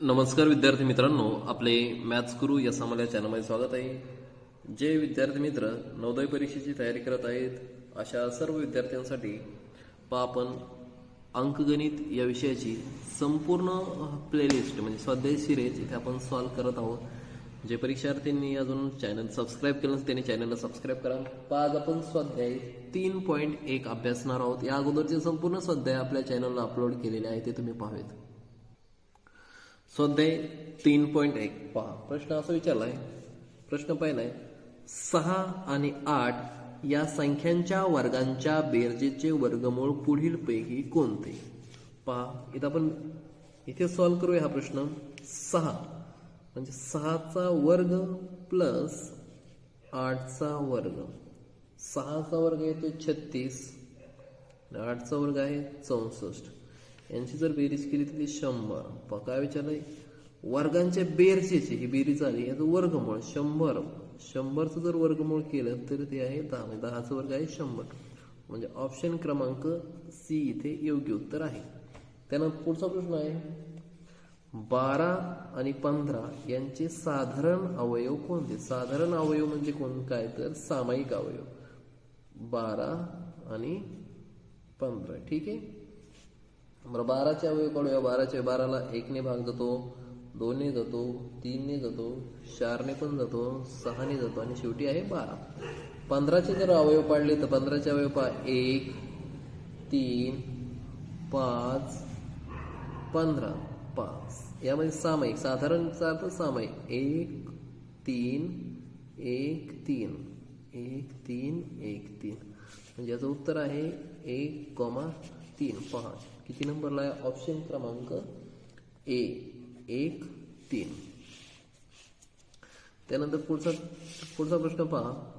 नमस्कार विद्यार्थी मित्रांनो आपले मॅथ्स गुरु या सामान्य चॅनलमध्ये स्वागत आहे. जे विद्यार्थी मित्र नवोदय परीक्षेची तयारी करत आहेत अशा सर्व विद्यार्थ्यांसाठी पहा आपण अंकगणित या विषयाची संपूर्ण प्लेलिस्ट म्हणजे स्वाध्याय सिरीज इथे आपण सॉल्व्ह करत आहोत. जे परीक्षार्थींनी अजून चॅनल सबस्क्राईब केलं त्यांनी चॅनलला सबस्क्राईब करा. पा आज आपण स्वाध्याय तीन पॉईंट एक अभ्यासणार आहोत. या अगोदरचे संपूर्ण स्वाध्याय आपल्या चॅनलला अपलोड केलेले आहे ते तुम्ही पाहावेत. स्वाध्याय तीन पॉईंट एक. पहा प्रश्न असा विचारलाय प्रश्न पहिलाय सहा आणि आठ या संख्यांच्या वर्गांच्या बेरजेचे वर्गमूळ पुढील पैकी कोणते? पहा इथं आपण इथे सॉल्व्ह करूया हा प्रश्न. सहा. म्हणजे सहाचा वर्ग प्लस आठचा वर्ग. सहाचा वर्ग येतो छत्तीस. आठचा वर्ग आहे चौसष्ट. यांची जर बेरीज केली तर ती शंभर. काय विचारलंय वर्गांच्या बेरजेची ही बेरीज आली याचं वर्गमूळ शंभर. शंभरचं जर वर्गमूळ केलं तर ते आहे दहा. म्हणजे दहाचं वर्ग आहे शंभर. म्हणजे ऑप्शन क्रमांक सी इथे योग्य उत्तर आहे. त्यानंतर पुढचा प्रश्न आहे. बारा आणि पंधरा यांचे साधारण अवयव कोणते? साधारण अवयव म्हणजे कोण? काय तर सामायिक अवयव. बारा आणि पंधरा. ठीक आहे? बरं बाराच्या अवयव काढूया बाराचे बाराला एकने भाग जातो दोनने जातो तीनने जातो चारने पण जातो सहाने जातो आणि शेवटी आहे बारा. पंधराचे जर अवयव पाडले तर पंधराचे अवयव पा एक तीन पाच पंधरा. पाच. यामध्ये सामायिक. साधारणचा अर्थ सामायिक. एक तीन एक तीन. एक तीन एक तीन. म्हणजे याचं उत्तर आहे एक कॉमा तीन पहा. किती नंबरला आहे? ऑप्शन क्रमांक ए एक तीन. त्यानंतर पुढचा पुढचा प्रश्न पहा.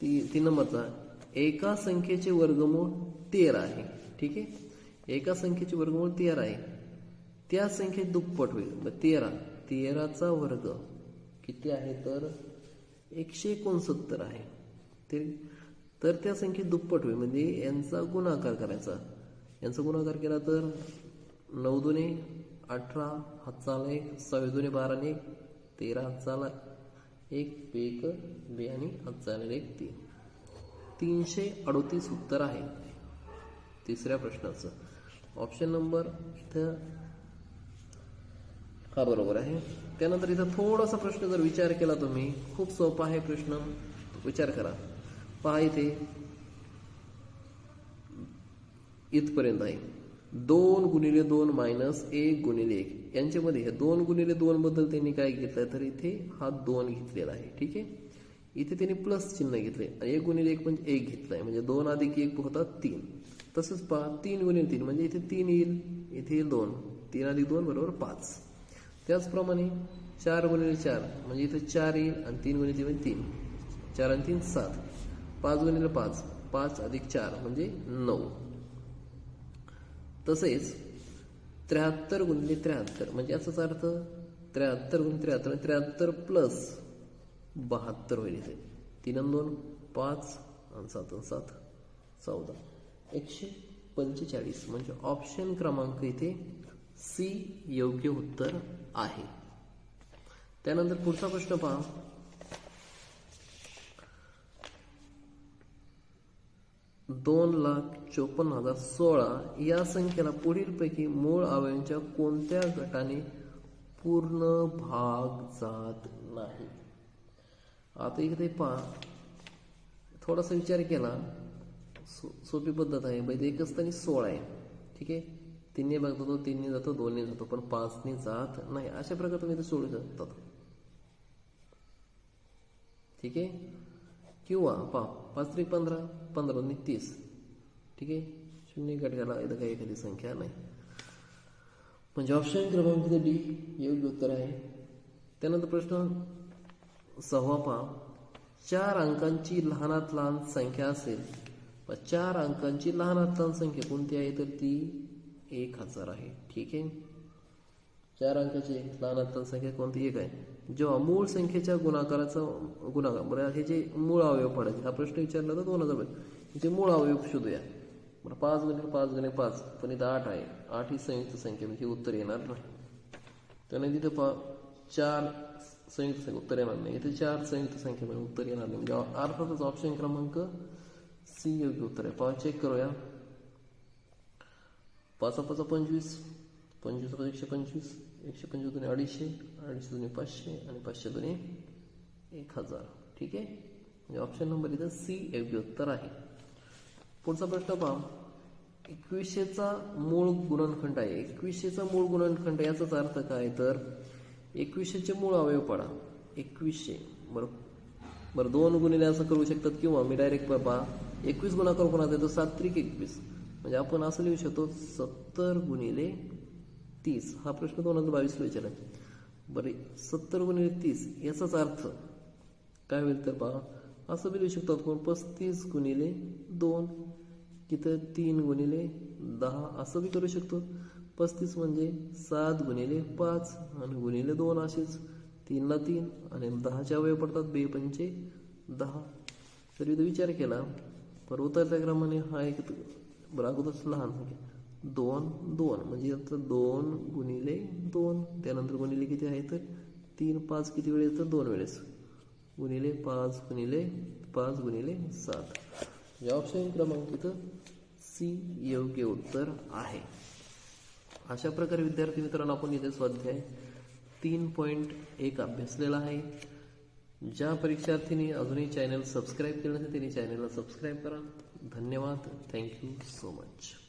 ती तीन नंबरचा एका संख्येचे वर्गमूळ तेरा आहे. ठीक आहे? एका संख्येचे वर्गमूळ तेरा आहे. त्या संख्येत दुप्पट होईल. मग तेरा. तेराचा वर्ग किती आहे? तर एकशे एकोणसत्तर आहे. ते तर त्या संख्येत दुप्पट होईल. म्हणजे यांचा गुणाकार करायचा. यांचा गुणाकार केला तर नऊ दोने अठरा हातचाला एक सव्वीस दोने बाराने एक तेरा हातचाला एक एक बे आणि हातचाला एक तीन. तीनशे अडोतीस उत्तर आहे. तिसऱ्या प्रश्नाचं. ऑप्शन नंबर इथं हा बरोबर आहे? त्यानंतर इथं थोडासा प्रश्न जर विचार केला तुम्ही खूप सोपा आहे प्रश्न. विचार करा. पहा इथे इथपर्यंत आहे. दोन गुणिले दोन मायनस एक गुणिले एक. यांच्यामध्ये हे दोन गुणिले दोन बद्दल त्यांनी काय घेतलं? तर इथे हा दोन घेतलेला आहे. ठीक आहे? इथे त्यांनी प्लस चिन्ह घेतले. आणि एक गुणिले एक म्हणजे एक घेतलाय. म्हणजे दोन अधिक एक होतात तीन. तसंच पहा तीन गुणिले तीन म्हणजे इथे तीन येईल. इथे येईल दोन. तीन अधिक दोन बरोबर पाच. त्याचप्रमाणे चार गुणिले चार म्हणजे इथे चार येईल आणि तीन गुणिले तीन म्हणजे तीन. चार आणि तीन सात. पाच गुणिले पाच पाच अधिक चार म्हणजे नऊ. तसेच त्र्याहत्तर गुणिले त्र्याहत्तर म्हणजे याचाच अर्थ त्र्याहत्तर गुण त्र्याहत्तर म्हणजे त्र्याहत्तर प्लस बहात्तर होईल इथे. तीन दोन पाच आणि सात सात चौदा. एकशे पंचेचाळीस म्हणजे ऑप्शन क्रमांक इथे सी योग्य उत्तर आहे. त्यानंतर पुढचा प्रश्न पहा. दोन लाख चोपन्न हजार सोळा या संख्येला पुढीलपैकी मूळ अवयवांच्या कोणत्या गटाने पूर्ण भाग जात नाही? आता इकडे पहा. थोडासा विचार केला. सो सोपी पद्धत आहे. म्हणजे एकच त्यांनी सोळा आहे. ठीक आहे? तिन्ही भाग जातो तिन्ही जातो दोनने जातो पण पाचने जात नाही. अशा प्रकारे तुम्ही ते सोडू शकतात. ठीक आहे? किंवा पा पाच त्रिक पंधरा पंधरा दोन्ही तीस. ठीक आहे? शून्य घटकाला इथं काही एखादी संख्या नाही. म्हणजे ऑप्शन क्रमांक डी योग्य उत्तर आहे. त्यानंतर प्रश्न सहावा पहा चार अंकांची लहानात लहान संख्या असेल चार अंकांची लहानात लहान संख्या कोणती आहे? तर ती एक हजार आहे. ठीक आहे? चार अंकाची लहान लहान संख्या कोणती? एक आहे. जेव्हा मूळ संख्येच्या गुणाकाराचा गुणाकार बरं हे जे मूळ अवयव पडायचे हा प्रश्न विचारला तर दोन हजार जे मूळ अवयव शोधूया. बरं पाच गुणिले पाच गुणिले पाच पण इथं आठ आहे. आठ ही संयुक्त संख्या म्हणजे उत्तर येणार नाही. त्याने तिथे पा चार संयुक्त संख्या उत्तर येणार नाही. इथे चार संयुक्त संख्येमध्ये उत्तर येणार नाही. म्हणजे अर्थातच ऑप्शन क्रमांक सी योग्य उत्तर आहे. पहा चेक करूया. पाचा पाचा पंचवीस. पंचवीस पाच एकशे पंचवीस एकशे पंचवीस दोन्ही अडीचशे अडीचशे दोन्ही पाचशे आणि पाचशे दोन्ही एक हजार. ठीक आहे? म्हणजे ऑप्शन नंबर इथं सी योग्य उत्तर आहे. पुढचा प्रश्न पहा. एकवीसशेचा मूळ गुणनखंड आहे. एकवीसशेचा मूळ गुणनखंड याचाच अर्थ काय? तर एकवीसशेचे मूळ अवयव पडा. एकवीसशे. बरं बरं दोन गुणिले असं करू शकतात किंवा मी डायरेक्ट पहा एकवीस गुणाकार कोणाचा येतो सात त्रिक एकवीस. म्हणजे आपण असं लिहू शकतो सत्तर गुणिले तीस. हा प्रश्न दोन हजार बावीसला विचारला बरं सत्तर गुणिले तीस याचाच अर्थ काय होईल तर पहा असं बी लिहू शकतात कोण पस्तीस गुणिले दोन तिथं तीन गुणिले दहा असं बी करू शकतो. पस्तीस म्हणजे सात गुणिले पाच आणि गुणिले दोन असेच. तीनला तीन आणि दहाच्या वय पडतात बे पंचे दहा. तर इथं विचार केला पर उतरत्या क्रमाने हा एक बरं अगोदरच लहान संख्या दोन दोन. म्हणजे आता दोन गुणिले दोन. त्यानंतर गुणिले किती आहे तर तीन पाच किती वेळेस तर दोन वेळेस. गुणिले पाच गुणिले पाच गुणिले सात. म्हणजे या ऑप्शन क्रमांक इथं सी योग्य उत्तर आहे. अशा प्रकारे विद्यार्थी मित्रांनो आपण इथे स्वाध्याय तीन पॉईंट एक अभ्यासलेला आहे. ज्या परीक्षार्थींनी अजूनही चॅनल सबस्क्राईब केलं तर त्यांनी चॅनलला सबस्क्राईब करा. धन्यवाद. Thank you so much